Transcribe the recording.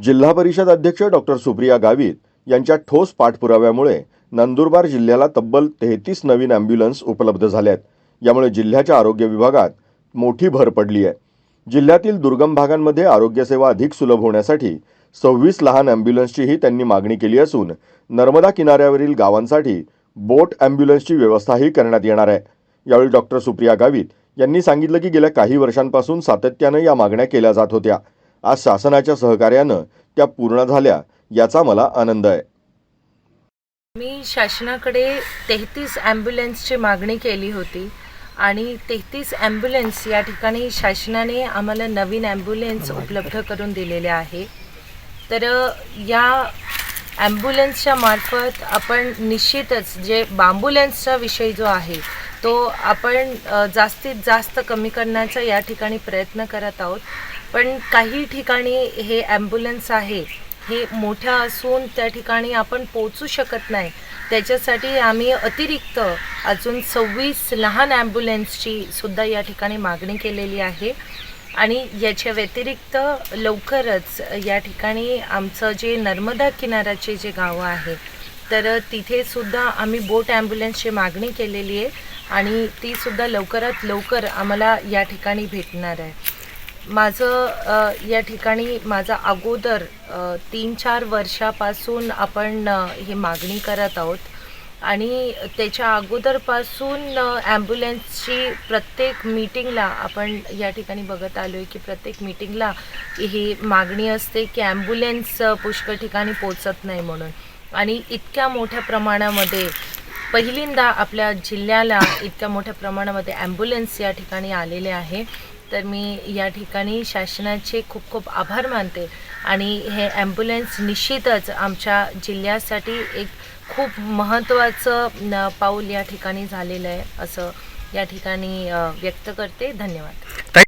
जिल्हा परिषद अध्यक्ष डॉक्टर सुप्रिया गावित यांच्या ठोस पाठपुराव्यामुळे नंदुरबार जिल्ह्याला तब्बल तेहतीस नवीन ॲम्ब्युलन्स उपलब्ध झाल्यात. यामुळे जिल्ह्याच्या आरोग्य विभागात मोठी भर पडली आहे. जिल्ह्यातील दुर्गम भागांमध्ये आरोग्यसेवा अधिक सुलभ होण्यासाठी सव्वीस लहान ॲम्ब्युलन्सचीही त्यांनी मागणी केली असून नर्मदा किनाऱ्यावरील गावांसाठी बोट ॲम्ब्युलन्सची व्यवस्थाही करण्यात येणार आहे. यावेळी डॉक्टर सुप्रिया गावित यांनी सांगितलं की गेल्या काही वर्षांपासून सातत्यानं या मागण्या केल्या जात होत्या. आज शासनाच्या सहकार्यानं त्या पूर्ण झाल्या याचा मला आनंद आहे. मी शासनाकडे तेहतीस ॲम्ब्युलन्सची मागणी केली होती आणि तेहतीस ॲम्ब्युलन्स या ठिकाणी शासनाने आम्हाला नवीन ॲम्ब्युलन्स उपलब्ध करून दिलेले आहे. तर या ॲम्ब्युलन्सच्या मार्फत आपण निश्चितच जे बांबुलन्सचा विषय जो आहे तो आपण जास्तीत जास्त कमी करण्याचा या ठिकाणी प्रयत्न करत आहोत. पण काही ठिकाणी हे ॲम्ब्युलन्स आहे हे मोठ्या असून त्या ठिकाणी आपण पोचू शकत नाही. त्याच्यासाठी आम्ही अतिरिक्त अजून सव्वीस लहान ॲम्ब्युलन्सची सुद्धा या ठिकाणी मागणी केलेली आहे. आणि याच्या व्यतिरिक्त लवकरच या ठिकाणी आमचं जे नर्मदा किनाऱ्याचे जे गावं आहे तर तिथेसुद्धा आम्ही बोट ॲम्ब्युलन्सची मागणी केलेली आहे आणि तीसुद्धा लवकरात लवकर आम्हाला या ठिकाणी भेटणार आहे. माझं या ठिकाणी माझा अगोदर तीन चार वर्षापासून आपण ही मागणी करत आहोत. आणि त्याच्या अगोदरपासून ॲम्ब्युलन्सची प्रत्येक मीटिंगला आपण या ठिकाणी बघत आलो आहे की प्रत्येक मीटिंगला ही मागणी असते की ॲम्ब्युलन्स पुष्कळ ठिकाणी पोचत नाही म्हणून. आणि इतक्या मोठ्या प्रमाणामध्ये पहिल्यांदा आपल्या जिल्ह्याला इतक्या मोठ्या प्रमाणामध्ये ॲम्ब्युलन्स या ठिकाणी आलेले आहे. तर मी या ठिकाणी शासनाचे खूप खूप आभार मानते. आणि हे ॲम्ब्युलन्स निश्चितच आमच्या जिल्ह्यासाठी एक खूप महत्त्वाचं न- पाऊल या ठिकाणी झालेलं आहे असं या ठिकाणी व्यक्त करते. धन्यवाद.